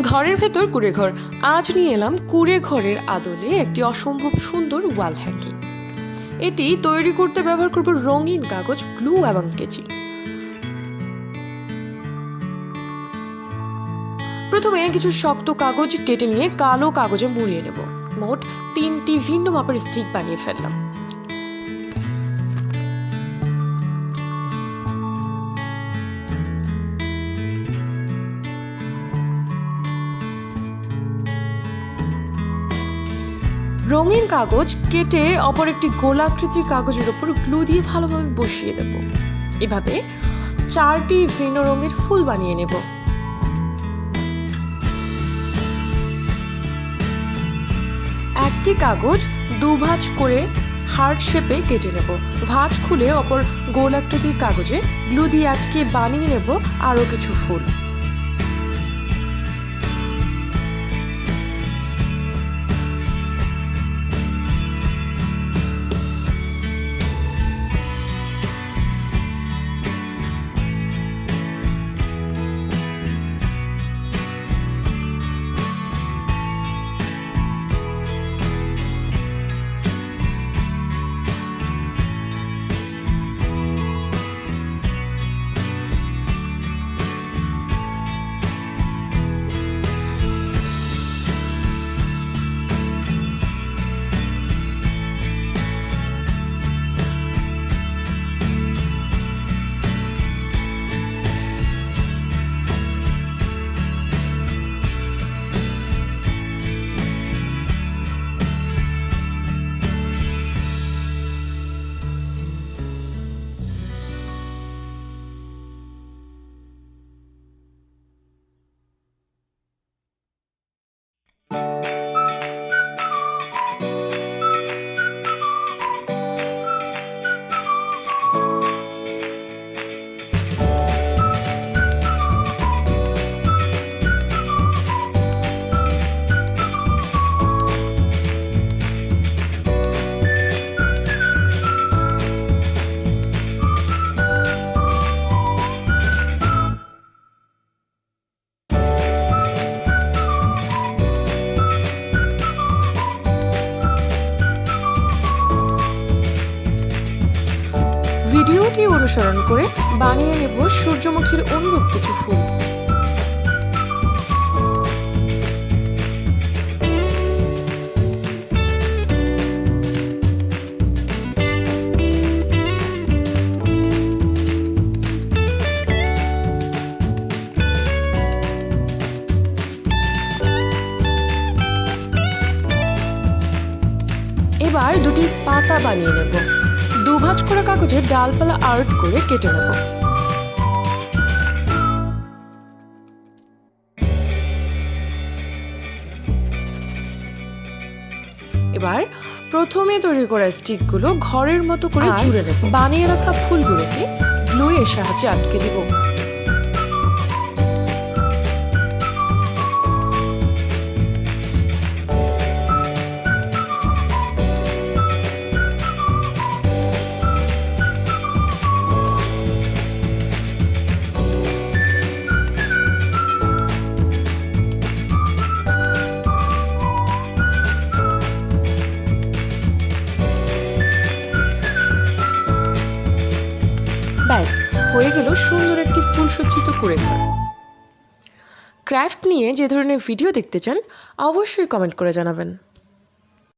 ঘরের ভেতর কুড়ে ঘর আজ নিয়ে এলাম কুড়ে ঘরের আদলে একটি অসম্ভব সুন্দর ওয়াল হ্যাঙ্গিং। এটি তৈরি করতে ব্যবহার করব রঙিন কাগজ, গ্লু এবং কেচি। প্রথমে কিছু শক্ত কাগজ কেটে নিয়ে কালো কাগজে মুড়িয়ে নেব। মোট তিনটি ভিন্ন মাপের স্টিক বানিয়ে ফেললাম। রঙিন কাগজ কেটে অপর একটি গোলাকৃতির কাগজের উপর গ্লু দিয়ে ভালোভাবে বসিয়ে দেব। এভাবে চারটি ভিন্ন রঙের ফুল বানিয়ে নেব। একটি কাগজ দুভাঁজ করে হার্ট শেপে কেটে নেব। ভাঁজ খুলে অপর গোলাকৃতির কাগজে গ্লু দিয়ে আটকে বানিয়ে নেব আরও কিছু ফুল। ভিডিওটি অনুসরণ করে বানিয়ে নেব সূর্যমুখীর অনুরূপ কিছু ফুল। এবার দুটি পাতা বানিয়ে নেব। দুভাঁজ করা কাগজে ডালপালা আর্ট করে কেটে নেব। এবার প্রথমে তৈরি করা স্টিকগুলো ঘরের মতো করে জুড়ে নেব। বানিয়ে রাখা ফুলগুলোকে গ্লুয়ের সাহায্যে আটকে দিব। হয়ে গেল সুন্দর একটি ফুল সজ্জিত করে ঘর ক্রাফট নিয়ে যে ধরনের ভিডিও দেখতে চান, অবশ্যই কমেন্ট করে জানাবেন।